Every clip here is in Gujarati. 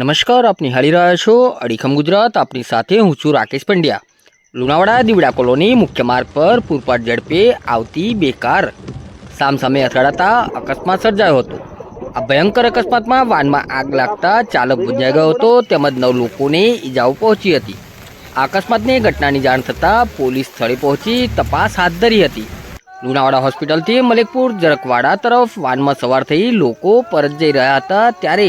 નમસ્કાર આપ નિહાળી રહ્યા છો અડીખમ ગુજરાત. આપની સાથે હું છું રાકેશ પંડ્યા. લુણાવાડા દીવડા કોલોની મુખ્ય માર્ગ પર પૂરપાટ ઝડપે આવતી બે કાર સામસામે અથડાતા અકસ્માત સર્જાયો હતો. આ ભયંકર અકસ્માતમાં વાનમાં આગ લાગતા ચાલક ગુંજાઈ ગયો હતો તેમજ નવ લોકોને ઈજાઓ પહોંચી હતી. આ અકસ્માતની ઘટનાની જાણ થતાં પોલીસ સ્થળે પહોંચી તપાસ હાથ ધરી હતી. લુણાવાડા હોસ્પિટલથી મલેકપુર જરકવાડા તરફ વાનમાં સવાર થઈ લોકો પરત જઈ રહ્યા હતા ત્યારે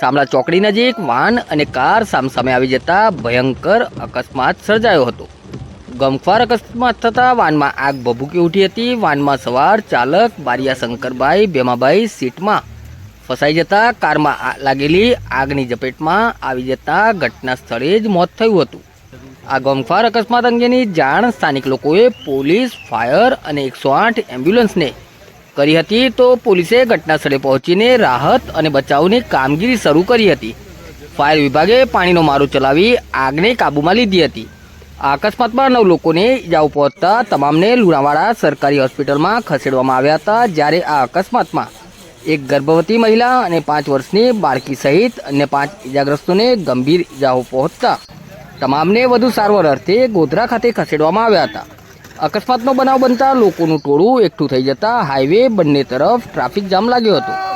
સામલા ચોકડી નજીક વાન અને કાર સામસામે આવી જતા ભયંકર અકસ્માત સર્જાયો હતો. ગમખ્વાર અકસ્માત થતાં વાનમાં આગ ભભૂકી ઉઠી હતી. વાનમાં સવાર ચાલક બારિયા શંકરભાઈ ભેમાભાઈ સીટમાં ફસાઈ જતા કારમાં લાગેલી આગની ઝપેટમાં આવી જતા ઘટના સ્થળે જ મોત થયું હતું. આ ગમખ્વાર અકસ્માત અંગેની જાણ સ્થાનિક લોકોએ પોલીસ, ફાયર અને એકસો આઠ એમ્બ્યુલન્સને કરી હતી તો પોલીસે ઘટના સ્થળે પહોંચીને રાહત અને બચાવની કામગીરી શરૂ કરી હતી. ફાયર વિભાગે પાણીનો મારો ચલાવી આગને કાબૂમાં લીધી હતી. આ અકસ્માતમાં નવ લોકોને ઇજાઓ પહોંચતા તમામને લુણાવાડા સરકારી હોસ્પિટલમાં ખસેડવામાં આવ્યા હતા જ્યારે આ અકસ્માતમાં એક ગર્ભવતી મહિલા અને પાંચ વર્ષની બાળકી સહિત અન્ય પાંચ ઇજાગ્રસ્તોને ગંભીર ઇજાઓ પહોંચતા તમામને વધુ સારવાર અર્થે ગોધરા ખાતે ખસેડવામાં આવ્યા હતા. અકસ્માતનો બનાવ બનતા લોકોનું ટોળું એકઠું થઈ જતા હાઈવે બંને તરફ ટ્રાફિક જામ લાગ્યો હતો.